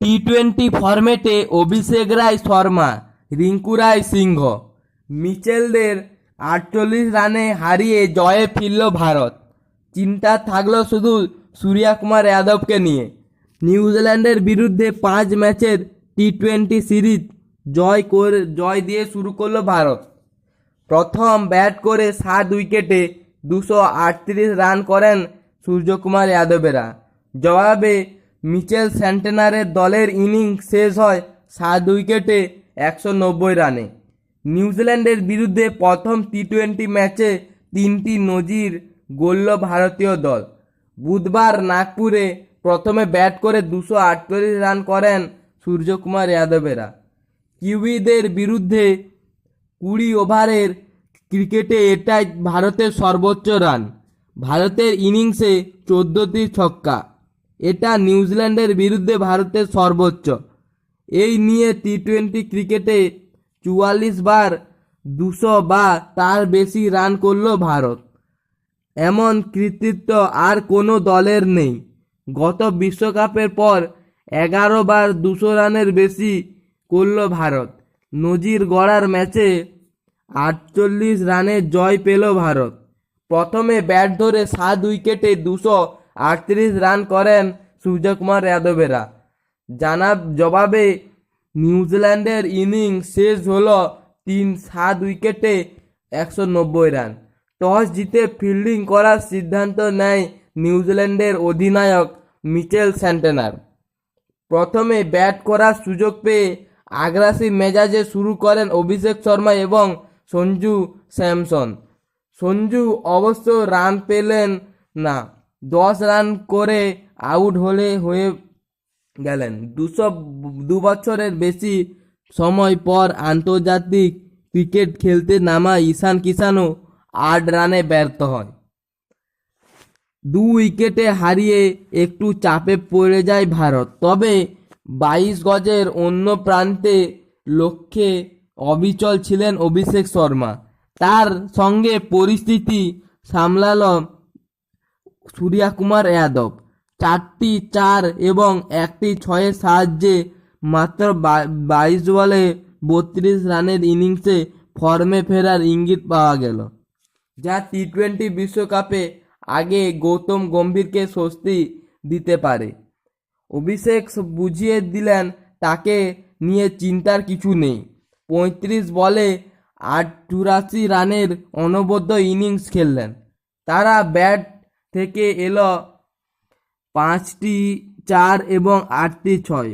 T twenty ফরম্যাটে অভিষেক রায় শর্মা, রিঙ্কু রায় সিংহ। মিচেলদের আটচল্লিশ রানে হারিয়ে জয়ে ফিরল ভারত। চিন্তা থাকল শুধু সূর্যা কুমার যাদবকে নিয়ে। নিউজিল্যান্ডের বিরুদ্ধে পাঁচ ম্যাচের টি টোয়েন্টি সিরিজ জয় করে, জয় দিয়ে শুরু করল ভারত। প্রথম ব্যাট করে সাত উইকেটে দুশো আটত্রিশ রান করেন সূর্যকুমার যাদবেরা। জবাবে মিচেল সেন্টেনারের দলের ইনিংস শেষ হয় সাত উইকেটে একশো নব্বই রানে। নিউজিল্যান্ডের বিরুদ্ধে প্রথম টি টোয়েন্টি ম্যাচে তিনটি নজির গড়ল ভারতীয় দল। বুধবার নাগপুরে প্রথমে ব্যাট করে দুশো আটচল্লিশ রান করেন সূর্যকুমার যাদবেরা। কিউইদের বিরুদ্ধে কুড়ি ওভারের ক্রিকেটে এটাই ভারতের সর্বোচ্চ রান। ভারতের ইনিংসে চোদ্দোটি ছক্কা। এটা নিউজিল্যান্ডের বিরুদ্ধে ভারতের সর্বোচ্চ। এই নিয়ে টি টোয়েন্টি ক্রিকেটে চুয়াল্লিশ বার, দুশো বা তার বেশি রান করল ভারত। এমন কৃতিত্ব আর কোনো দলের নেই। গত বিশ্বকাপের পর এগারো বার দুশো রানের বেশি করল ভারত। নজির গড়ার ম্যাচে আটচল্লিশ রানের জয় পেল ভারত। প্রথমে ব্যাট ধরে সাত উইকেটে দুশো আটত্রিশ রান করেন সূর্যকুমার যাদবেরা। জানা জবাবে, নিউজিল্যান্ডের ইনিংস শেষ হলো তিন সাত উইকেটে একশো নব্বই রান। টস জিতে ফিল্ডিং করার সিদ্ধান্ত নেয় নিউজিল্যান্ডের অধিনায়ক মিচেল স্যান্টেনার। প্রথমে ব্যাট করার সুযোগ পেয়ে আগ্রাসী মেজাজে শুরু করেন অভিষেক শর্মা এবং সঞ্জু স্যামসন। সঞ্জু অবশ্য রান পেলেন না। দশ রান করে আউট হলে হয়ে গেলেন। দুশো দু বছরের বেশি সময় পর আন্তর্জাতিক ক্রিকেট খেলতে নামা ঈশান কিষানও আট রানে ব্যর্থ হয়। দু উইকেটে হারিয়ে একটু চাপে পড়ে যায় ভারত। তবে বাইশ গজের অন্য প্রান্তে লক্ষ্যে অবিচল ছিলেন অভিষেক শর্মা। তার সঙ্গে পরিস্থিতি সামলাল সূর্যা কুমার যাদব। চারটি চার এবং একটি ছয়ের সাহায্যে মাত্র বাইশ বলে বত্রিশ রানের ইনিংসে ফর্মে ফেরার ইঙ্গিত পাওয়া গেল। যা টি টোয়েন্টি বিশ্বকাপে আগে গৌতম গম্ভীরকে স্বস্তি দিতে পারে। অভিষেক বুঝিয়ে দিলেন, তাকে নিয়ে চিন্তার কিছু নেই। পঁয়ত্রিশ বলে আট চুরাশি রানের অনবদ্য ইনিংস খেললেন। তারা ব্যাট থেকে এলো পাঁচটি চার এবং আটটি ছয়।